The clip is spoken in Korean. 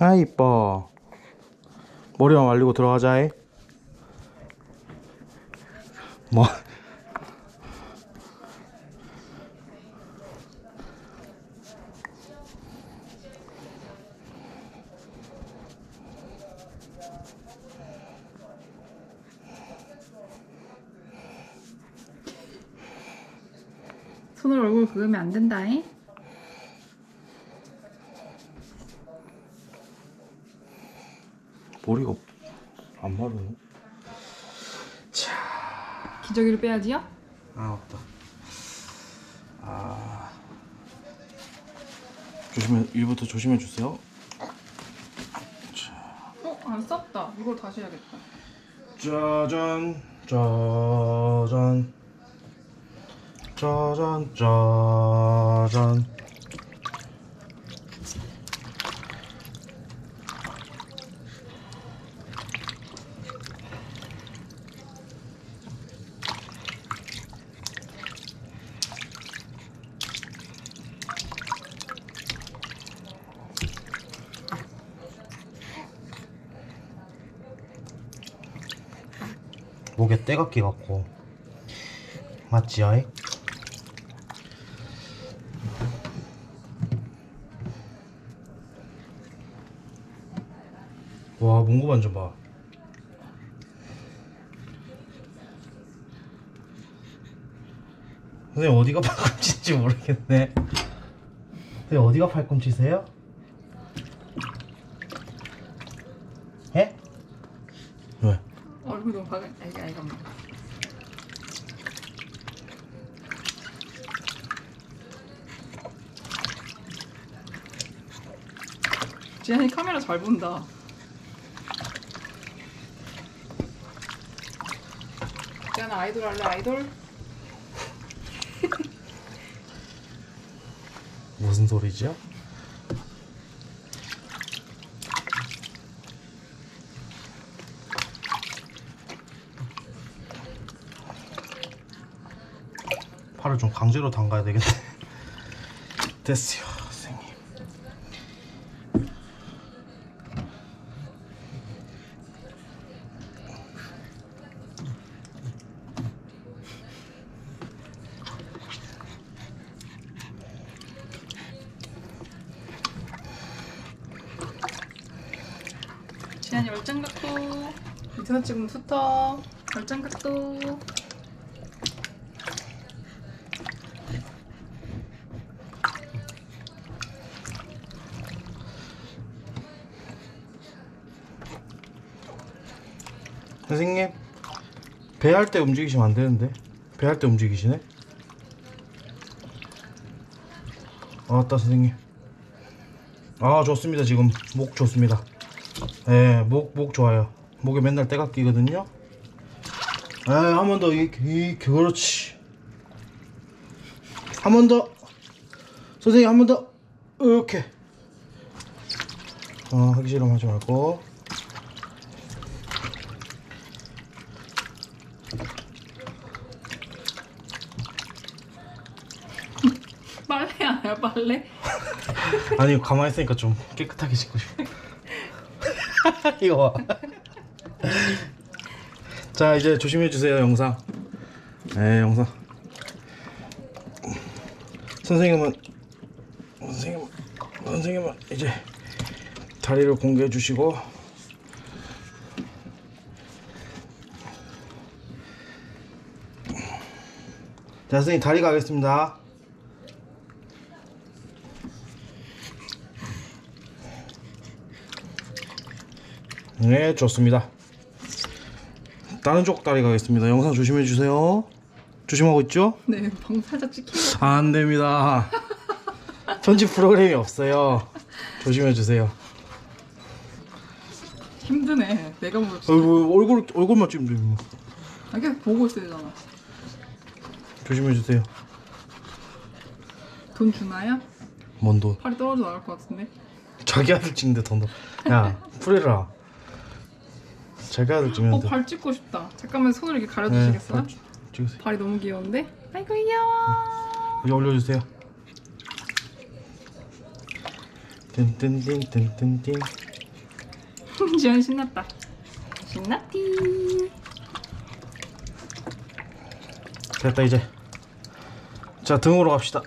아 이뻐 머리만 말리고 들어가자 이. 뭐 손을 얼굴 긁으면 안 된다잉. 머리가 안 마르네. 기저귀를 빼야지요. 아 맞다. 아. 조심해 일부터 조심해 주세요. 어, 안 썼다. 이걸 다시 해야겠다. 짜잔 짜잔. 짜잔 짜잔 목에 때가 끼갖고 맞지 아이? 와 몽고 만좀 봐 선생님 어디가 팔꿈치인지 모르겠네 선생님 어디가 팔꿈치세요? 해? 왜? 얼굴 너무 박은. 아이가 아이가 뭐. 지한이 카메라 잘 본다. 지한아 아이돌 할래 아이돌? 무슨 소리죠? 팔을 좀 강제로 담가야 되겠네. 됐어요, 선생님. 지한이 얼짱 각도. 밑에서 찍으면 투터. 얼짱 각도. 선생님, 배할 때 움직이시면 안 되는데. 배할 때 움직이시네. 아, 왔다 선생님. 아, 좋습니다. 지금 목 좋습니다. 예, 목, 목 좋아요. 목에 맨날 때가 끼거든요. 에, 한 번 더, 이, 이, 그렇지. 한 번 더. 선생님, 한 번 더. 이렇게. 어, 하기 싫으면 하지 말고. 아니야 빨래? 아니 가만히 있으니까 좀 깨끗하게 씻고 싶어. 이거 봐. 자 이제 조심해 주세요 영상. 네 영상. 선생님은 선생님 선생님은 이제 다리를 공개해 주시고. 자 선생님 다리 가겠습니다 네, 좋습니다. 다른 쪽 다리 가겠습니다. 영상 조심해 주세요. 조심하고 있죠? 네, 방 살짝 찍히고. 안 됩니다. 편집 프로그램이 없어요. 조심해 주세요. 힘드네. 내가 뭐 어이구, 얼굴 얼굴만 좀 좀. 아, 계속 보고 있어야 되잖아. 조심해 주세요. 돈 주나요? 뭔 돈? 팔이 떨어져 나갈 것 같은데. 자기 아들 찍는데 돈 더. 야, 프레라. 찍는데. 어, 발 찍고 싶다. 잠깐만 손을 이렇게 네, 가려주시겠어요? 발 찍- 찍으세요. 발이 너무 귀여운데? 아이고 귀여워. 여기 올려주세요. 뜬뜬뜬뜬뜬뜬. 지현 신났다. 신났디. 됐다 이제 자 등으로 갑시다